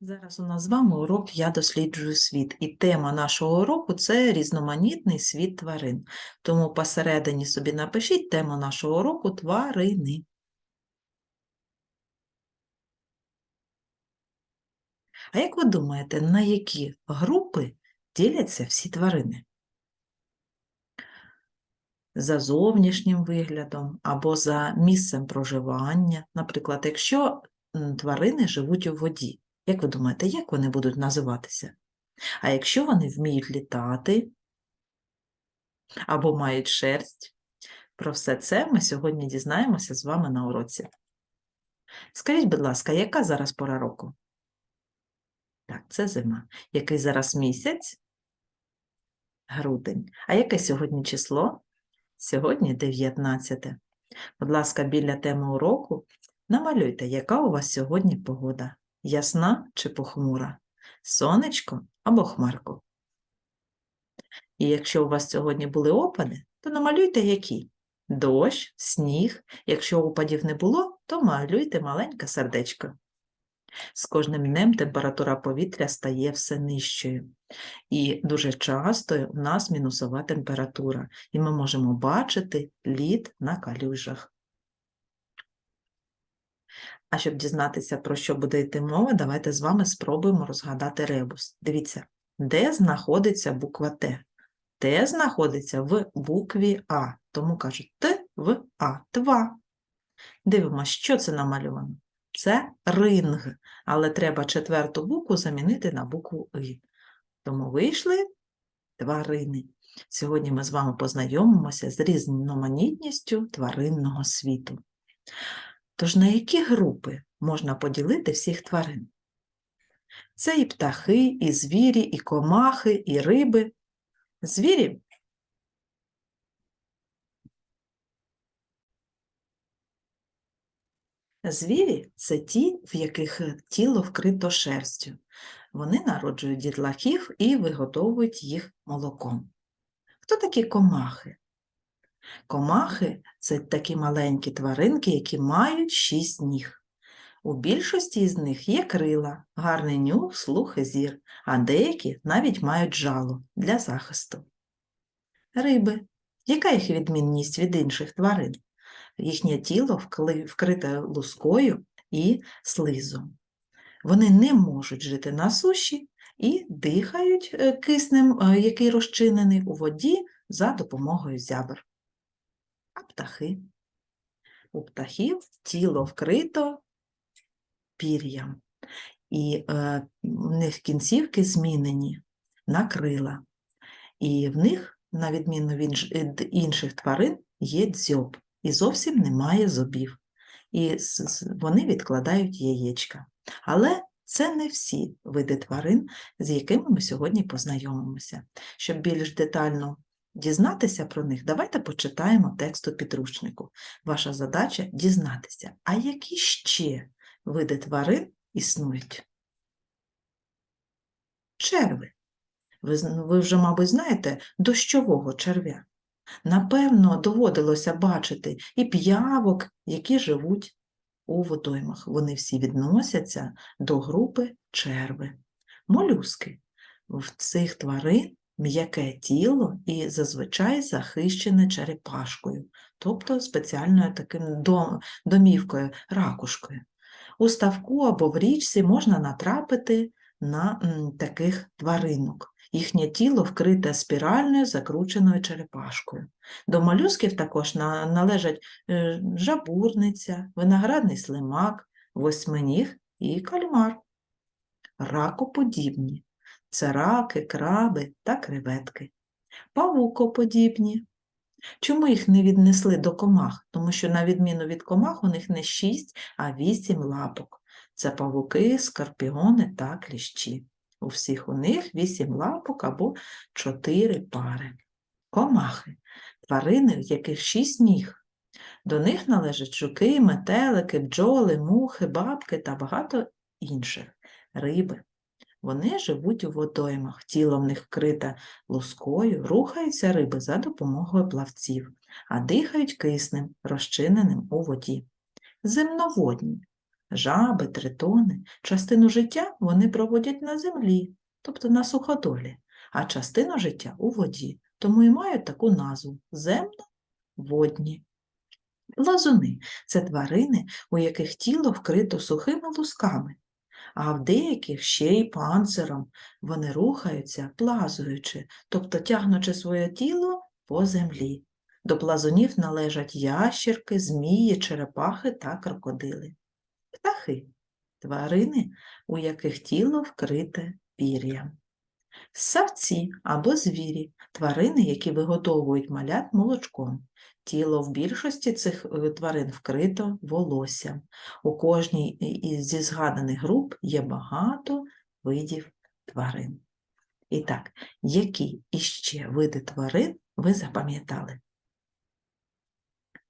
Зараз у нас з вами урок Я досліджую світ, і тема нашого уроку це різноманітний світ тварин. Тому посередині собі напишіть тему нашого уроку тварини. А як ви думаєте, на які групи діляться всі тварини? За зовнішнім виглядом або за місцем проживання. Наприклад, якщо тварини живуть у воді, як ви думаєте, як вони будуть називатися? А якщо вони вміють літати або мають шерсть, про все це ми сьогодні дізнаємося з вами на уроці. Скажіть, будь ласка, яка зараз пора року? Так, це зима. Який зараз місяць? Грудень. А яке сьогодні число? Сьогодні 19. Будь ласка, біля теми уроку намалюйте, яка у вас сьогодні погода. Ясна чи похмура? Сонечко або хмарко? І якщо у вас сьогодні були опади, то намалюйте які? Дощ, сніг. Якщо опадів не було, то малюйте маленьке сердечко. З кожним днем температура повітря стає все нижчою. І дуже часто у нас мінусова температура, і ми можемо бачити лід на калюжах. А щоб дізнатися, про що буде йти мова, давайте з вами спробуємо розгадати ребус. Дивіться, де знаходиться буква Т? Т знаходиться в букві А, тому кажуть Т в А, тва. Дивимося, що це намальовано. Це ринг, але треба четверту букву замінити на букву И. Тому вийшли тварини. Сьогодні ми з вами познайомимося з різноманітністю тваринного світу. Тож на які групи можна поділити всіх тварин? Це і птахи, і звірі, і комахи, і риби. Звірі Звірі це ті, в яких тіло вкрито шерстю. Вони народжують дітлахів і виготовують їх молоком. Хто такі комахи? Комахи це такі маленькі тваринки, які мають шість ніг. У більшості з них є крила, гарний нюх, слух і зір, а деякі навіть мають жало для захисту. Риби. Яка їх відмінність від інших тварин? Їхнє тіло вкрите лускою і слизом. Вони не можуть жити на суші і дихають е, киснем, е, який розчинений у воді за допомогою зябр. Птахи? У птахів тіло вкрито пір'ям, і е, в них кінцівки змінені на крила. І в них, на відміну від інших тварин, є дзьоб і зовсім немає зубів. І вони відкладають яєчка. Але це не всі види тварин, з якими ми сьогодні познайомимося. Щоб більш детально дізнатися про них, давайте почитаємо текст у підручнику. Ваша задача дізнатися, а які ще види тварин існують. Черви. Ви, ви вже, мабуть, знаєте дощового черв'я. Напевно, доводилося бачити і п'явок, які живуть у водоймах. Вони всі відносяться до групи черви. Молюски. В цих тварин м'яке тіло і зазвичай захищене черепашкою, тобто спеціальною таким домівкою, ракушкою. У ставку або в річці можна натрапити на таких тваринок. Їхнє тіло вкрите спіральною закрученою черепашкою. До молюсків також на- належать е, жабурниця, виноградний слимак, восьминіг і кальмар. Ракоподібні це раки, краби та креветки. Павукоподібні. Чому їх не віднесли до комах? Тому що, на відміну від комах, у них не шість, а вісім лапок. Це павуки, скорпіони та кліщі. У всіх у них вісім лапок або чотири пари. Комахи тварини, в яких шість ніг. До них належать жуки, метелики, бджоли, мухи, бабки та багато інших риби. Вони живуть у водоймах, тіло в них вкрите лускою, рухаються риби за допомогою плавців, а дихають киснем, розчиненим у воді. Земноводні жаби, тритони. Частину життя вони проводять на землі, тобто на суходолі, а частину життя у воді, тому і мають таку назву земно-водні. Лазуни це тварини, у яких тіло вкрито сухими лусками, а в деяких ще й панциром. Вони рухаються, плазуючи, тобто тягнучи своє тіло по землі. До плазунів належать ящірки, змії, черепахи та крокодили. Птахи тварини, у яких тіло вкрите пір'ям. Савці або звірі тварини, які вигодовують малят молочком. Тіло в більшості цих е, тварин вкрито волоссям. У кожній зі згаданих груп є багато видів тварин. І так, які іще види тварин ви запам'ятали?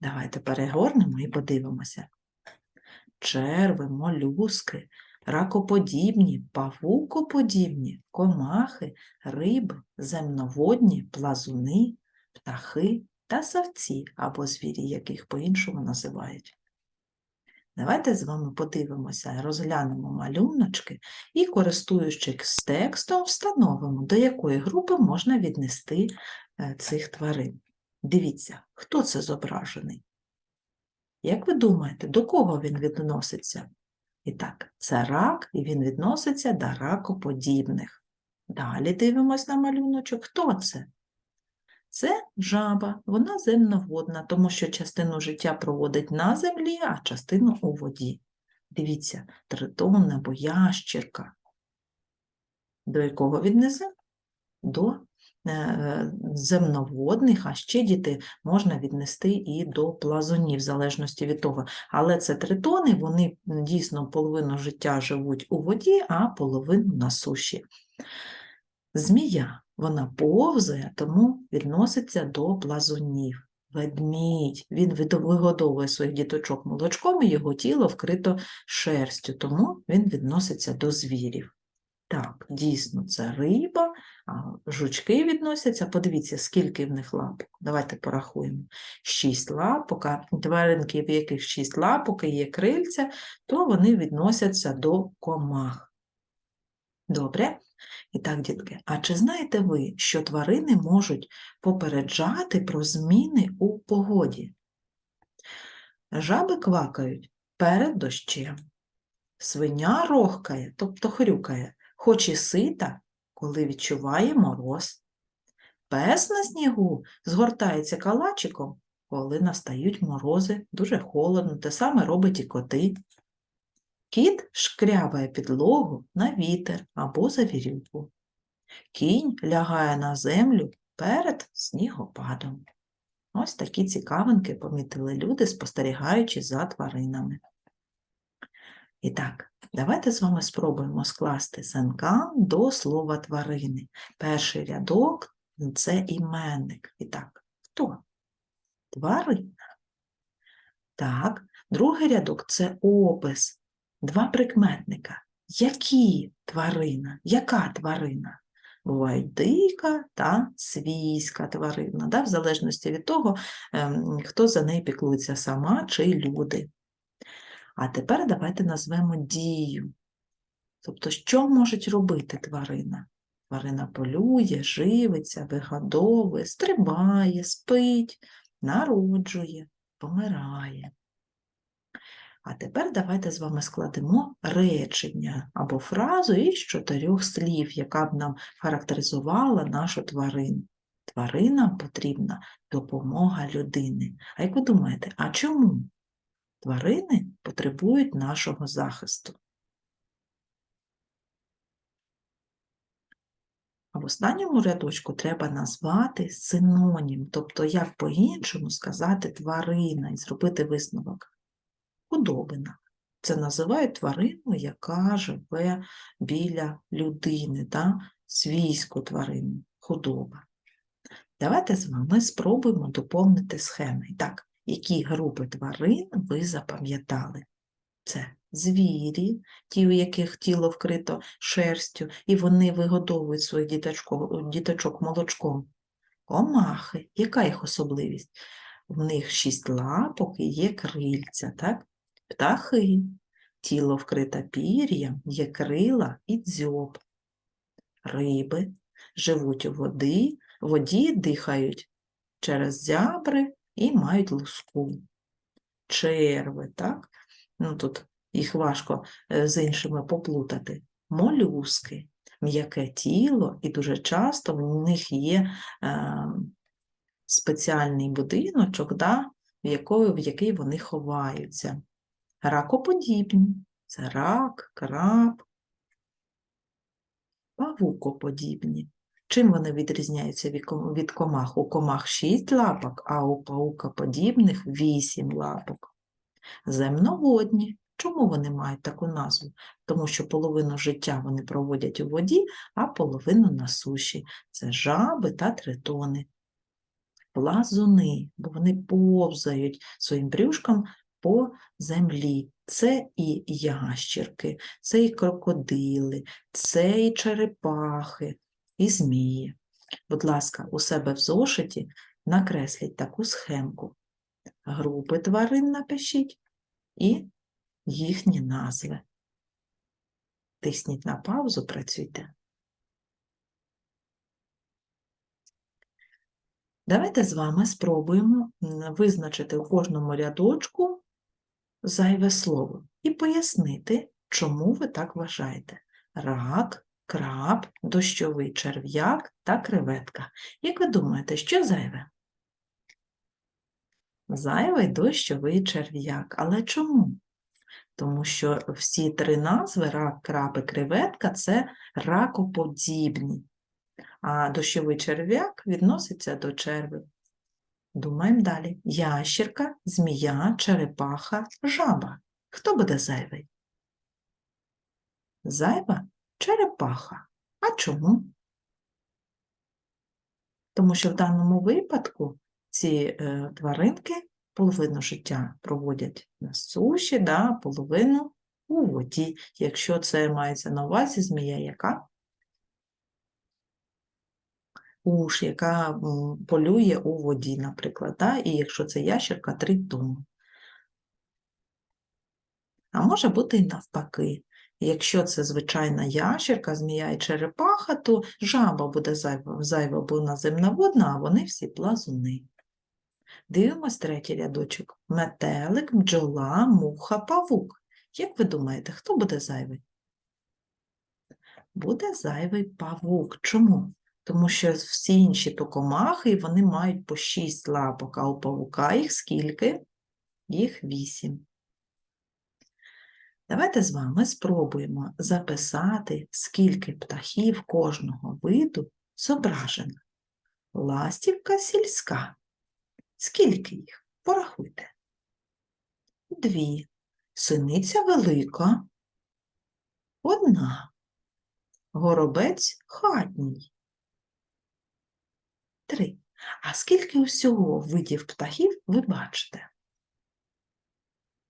Давайте перегорнемо і подивимося. Черви, молюски, ракоподібні, павукоподібні, комахи, риби, земноводні, плазуни, птахи та савці або звірі, яких по-іншому називають. Давайте з вами подивимося, розглянемо малюночки і, користуючись текстом, встановимо, до якої групи можна віднести е, цих тварин. Дивіться, хто це зображений? Як ви думаєте, до кого він відноситься? І так, це рак, і він відноситься до ракоподібних. Далі дивимось на малюночок. Хто це? Це жаба, вона земноводна, тому що частину життя проводить на землі, а частину у воді. Дивіться, тритон або ящірка. До якого віднесе? До земноводних, а ще діти можна віднести і до плазунів, в залежності від того. Але це тритони, вони дійсно половину життя живуть у воді, а половину на суші. Змія, вона повзає, тому відноситься до плазунів. Ведмідь, він вигодовує своїх діточок молочком, і його тіло вкрито шерстю, тому він відноситься до звірів. Так, дійсно, це риба, жучки відносяться. Подивіться, скільки в них лапок. Давайте порахуємо. Шість лапок, а тваринки, в яких шість лапок і є крильця, то вони відносяться до комах. Добре? І так, дітки, а чи знаєте ви, що тварини можуть попереджати про зміни у погоді? Жаби квакають перед дощем. Свиня рохкає, тобто хрюкає, хоч і сита, коли відчуває мороз. Пес на снігу згортається калачиком, коли настають морози, дуже холодно, те саме робить і коти. Кіт шкрябає підлогу на вітер або за вірюку. Кінь лягає на землю перед снігопадом. Ось такі цікавинки помітили люди, спостерігаючи за тваринами. І так, давайте з вами спробуємо скласти сенкан до слова тварини. Перший рядок це іменник. І так, хто? Тварина. Так, другий рядок це опис. Два прикметника. Які тварина? Яка тварина? Бувають дика та свійська тварина, да, в залежності від того, ем, хто за неї піклується сама чи люди. А тепер давайте назвемо дію. Тобто, що можуть робити тварина? Тварина полює, живиться, вигодовує, стрибає, спить, народжує, помирає. А тепер давайте з вами складемо речення або фразу із чотирьох слів, яка б нам характеризувала нашу тварину. Тваринам потрібна допомога людини. А як ви думаєте, а чому? Тварини потребують нашого захисту. А в останньому рядочку треба назвати синонім, тобто як по-іншому сказати тварина і зробити висновок. Худобина. Це називають тварину, яка живе біля людини, да? свійську тварину, худоба. Давайте з вами спробуємо доповнити схеми. Так, які групи тварин ви запам'ятали? Це звірі, ті, у яких тіло вкрито шерстю, і вони вигодовують своїх діточок, діточок молочком. Комахи, яка їх особливість? В них шість лапок і є крильця, так? Птахи. тіло вкрите пір'ям, є крила і дзьоб. Риби живуть у води, воді дихають через зябри і мають луску. Черви, так? Ну, тут їх важко е, з іншими поплутати. Молюски, м'яке тіло, і дуже часто в них є е, спеціальний будиночок, да, в, якої, в який вони ховаються. Ракоподібні це рак, краб, павукоподібні. Чим вони відрізняються від комах? У комах 6 лапок, а у паукоподібних 8 лапок. Земноводні. Чому вони мають таку назву? Тому що половину життя вони проводять у воді, а половину на суші. Це жаби та тритони. Плазуни, бо вони повзають своїм брюшком по землі. Це і ящірки, це і крокодили, це і черепахи, і змії. Будь ласка, у себе в зошиті накресліть таку схемку. Групи тварин напишіть і їхні назви. Тисніть на паузу, працюйте. Давайте з вами спробуємо визначити у кожному рядочку зайве слово і пояснити, чому ви так вважаєте. Рак, краб, дощовий черв'як та креветка. Як ви думаєте, що зайве? Зайвий дощовий черв'як. Але чому? Тому що всі три назви рак, краб і креветка це ракоподібні, а дощовий черв'як відноситься до черви. Думаємо далі. Ящірка, змія, черепаха, жаба. Хто буде зайвий? Зайва черепаха. А чому? Тому що в даному випадку ці е, тваринки половину життя проводять на суші, да, половину у воді. Якщо це мається на увазі змія, яка уж, яка полює у воді, наприклад, да? і якщо це ящерка, тритон. А може бути і навпаки. Якщо це звичайна ящерка, змія і черепаха, то жаба буде зайва, зайва бо вона земноводна, а вони всі плазуни. Дивимось третій рядочок. Метелик, бджола, муха, павук. Як ви думаєте, хто буде зайвий? Буде зайвий павук. Чому? Тому що всі інші то комахи, і вони мають по 6 лапок, а у павука їх скільки? Їх 8. Давайте з вами спробуємо записати, скільки птахів кожного виду зображено. Ластівка сільська. Скільки їх? Порахуйте. Дві. Синиця велика. Одна. Горобець хатній. Три. А скільки усього видів птахів ви бачите?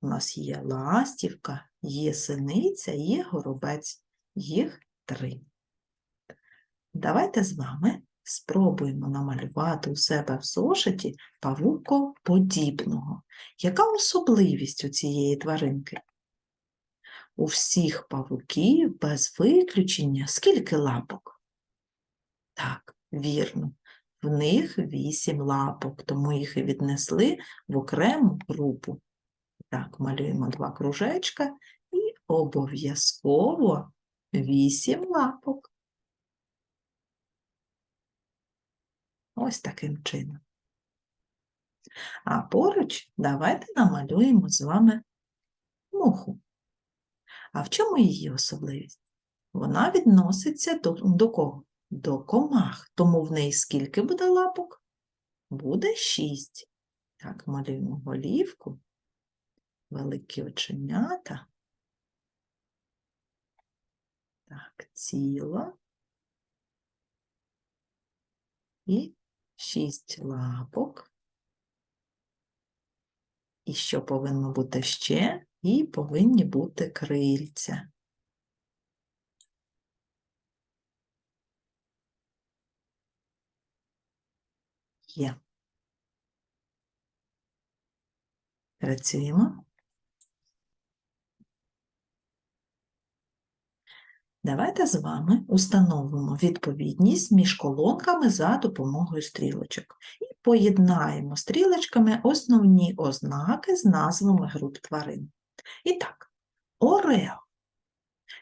У нас є ластівка, є синиця, є горобець. Їх три. Давайте з вами спробуємо намалювати у себе в зошиті павукоподібного. Яка особливість у цієї тваринки? У всіх павуків без виключення скільки лапок? Так, вірно. В них вісім лапок, тому їх і віднесли в окрему групу. Так, малюємо два кружечка і обов'язково вісім лапок. Ось таким чином. А поруч давайте намалюємо з вами муху. А в чому її особливість? Вона відноситься до, до кого? До комах. Тому в неї скільки буде лапок? Буде шість. Так, малюємо голівку, великі оченята. Так, тіло. І шість лапок. І що повинно бути ще? І повинні бути крильця. Є. Працюємо. Давайте з вами установимо відповідність між колонками за допомогою стрілочок і поєднаємо стрілочками основні ознаки з назвами груп тварин. І так, орел.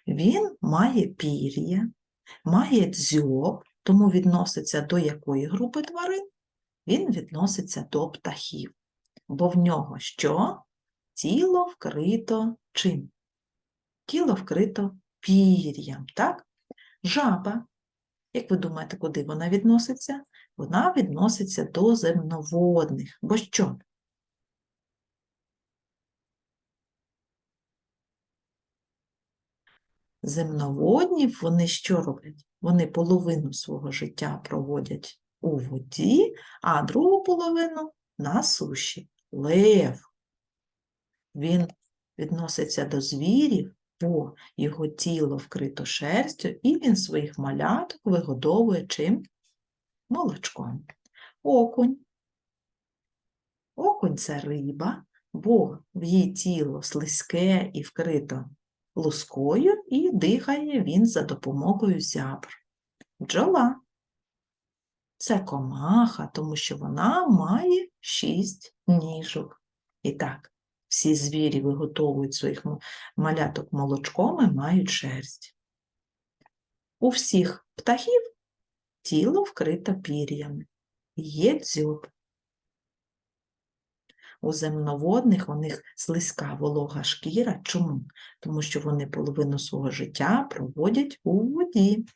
Він має пір'я, має дзьоб, тому відноситься до якої групи тварин? Він відноситься до птахів, бо в нього що? Тіло вкрито чим? Тіло вкрито пір'ям, так? Жаба, як ви думаєте, куди вона відноситься? Вона відноситься до земноводних, бо що? Земноводні, вони що роблять? Вони половину свого життя проводять у воді, а другу половину на суші. Лев. Він відноситься до звірів, бо його тіло вкрито шерстю, і він своїх маляток вигодовує чим? Молочком. Окунь. Окунь це риба, бо її тіло слизьке і вкрито лускою, і дихає він за допомогою зябр. Бджола це комаха, тому що вона має шість ніжок. І так, всі звірі виготовують своїх маляток молочком і мають шерсть. У всіх птахів тіло вкрите пір'ями, є дзьоб. У земноводних у них слизька волога шкіра. Чому? Тому що вони половину свого життя проводять у воді.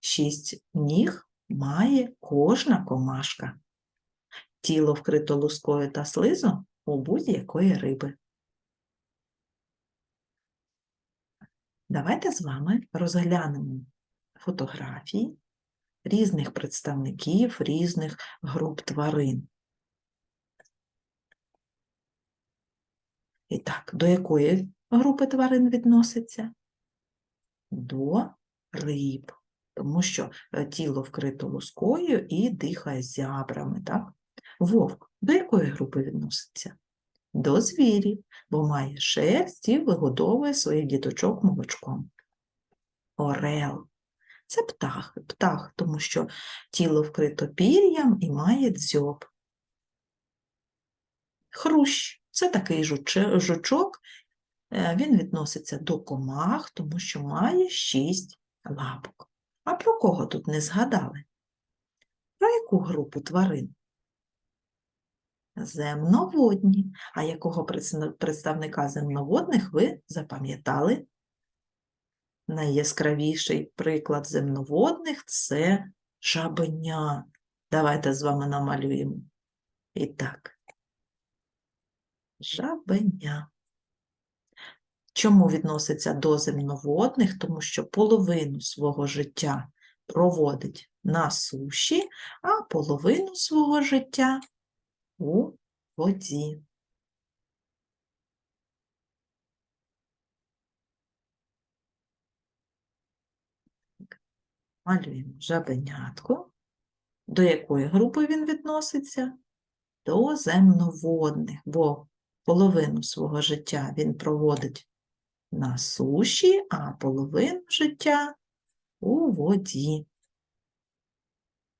Шість ніг має кожна комашка. Тіло вкрито лускою та слизом у будь-якої риби. Давайте з вами розглянемо фотографії різних представників різних груп тварин. І так, до якої групи тварин відноситься? До риб, тому що е, тіло вкрито лускою і дихає зябрами, так? Вовк до якої групи відноситься? До звірів, бо має шерсть і вигодовує своїх діточок молочком. Орел це птах, птах, тому що тіло вкрито пір'ям і має дзьоб. Хрущ це такий жучок, е, він відноситься до комах, тому що має шість лапок. А про кого тут не згадали? Про яку групу тварин? Земноводні. А якого представника земноводних ви запам'ятали? Найяскравіший приклад земноводних це жабеня. Давайте з вами намалюємо. І так, жабеня. Чому відноситься до земноводних? Тому що половину свого життя проводить на суші, а половину свого життя у воді. Малюємо жабенятку. До якої групи він відноситься? До земноводних, бо половину свого життя він проводить на суші, а половину життя у воді.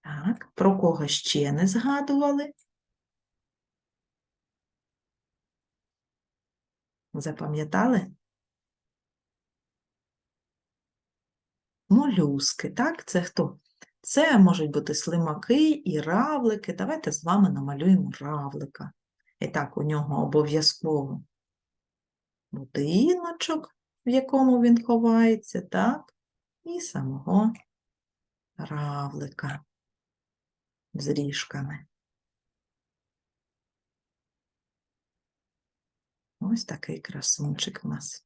Так, про кого ще не згадували? Запам'ятали? Молюски, так? Це хто? Це можуть бути слимаки і равлики. Давайте з вами намалюємо равлика. І так, у нього обов'язково будиночок, в якому він ховається, так? І самого равлика з ріжками. Ось такий красунчик у нас.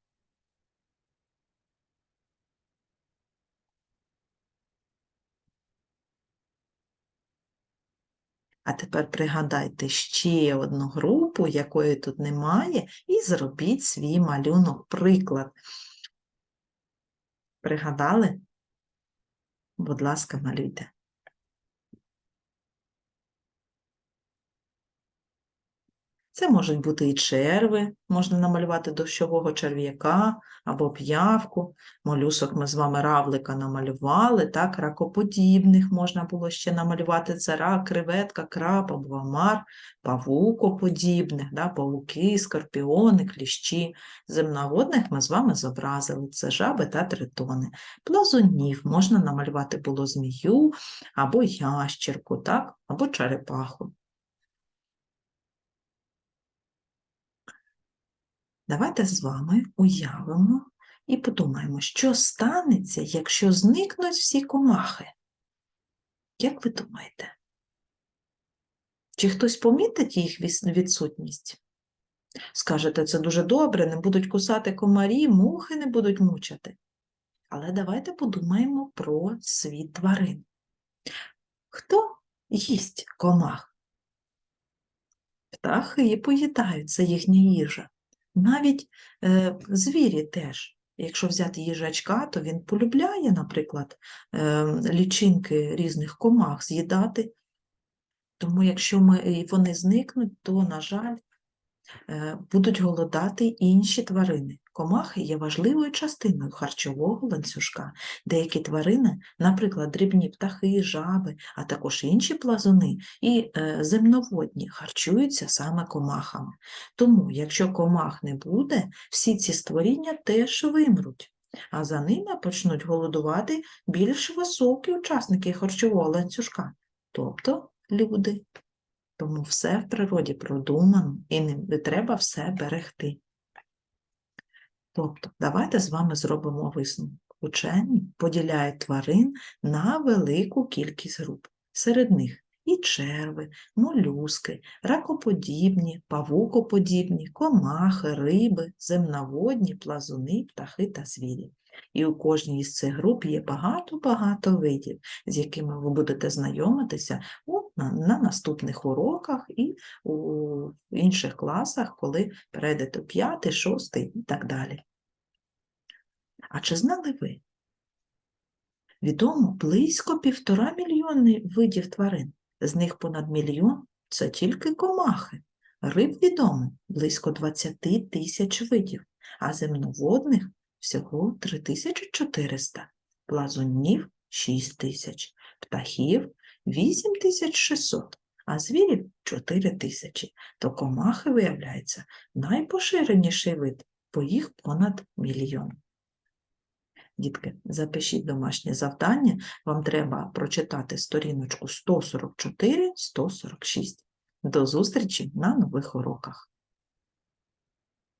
А тепер пригадайте ще одну групу, якої тут немає, і зробіть свій малюнок приклад. Пригадали? Будь ласка, малюйте. Це можуть бути і черви, можна намалювати дощового черв'яка або п'явку. Молюсок ми з вами равлика намалювали, так, ракоподібних можна було ще намалювати. Це рак, креветка, краб або омар, павукоподібних, да, павуки, скорпіони, кліщі. Земноводних ми з вами зобразили. Це жаби та тритони. Плазунів можна намалювати було змію або ящерку, так, або черепаху. Давайте з вами уявимо і подумаємо, що станеться, якщо зникнуть всі комахи. Як ви думаєте? Чи хтось помітить їх відсутність? Скажете, це дуже добре, не будуть кусати комарі, мухи не будуть мучати. Але давайте подумаємо про світ тварин. Хто їсть комах? Птахи поїдають, це їхня їжа. Навіть е, звірі теж. Якщо взяти їжачка, то він полюбляє, наприклад, е, лічинки різних комах з'їдати. Тому якщо ми, вони зникнуть, то, на жаль, будуть голодати інші тварини. Комахи є важливою частиною харчового ланцюжка. Деякі тварини, наприклад, дрібні птахи, жаби, а також інші плазуни і е, земноводні харчуються саме комахами. Тому, якщо комах не буде, всі ці створіння теж вимруть, а за ними почнуть голодувати більш високі учасники харчового ланцюжка, тобто люди. Тому все в природі продумано і не треба все берегти. Тобто, давайте з вами зробимо висновок. Учені поділяють тварин на велику кількість груп. Серед них і черви, молюски, ракоподібні, павукоподібні, комахи, риби, земноводні, плазуни, птахи та звірі. І у кожній із цих груп є багато-багато видів, з якими ви будете знайомитися на, на наступних уроках і у інших класах, коли перейдете п'ятий, шостий і так далі. А чи знали ви? Відомо близько півтора мільйони видів тварин. З них понад мільйон це тільки комахи. Риб відомо близько 20 тисяч видів, а земноводних всього 3400, плазунів 6 тисяч, птахів 8600, а звірів 4 тисячі. То комахи, виявляється, найпоширеніший вид, бо їх понад мільйон. Дітки, запишіть домашнє завдання. Вам треба прочитати сторіночку 144-146. До зустрічі на нових уроках.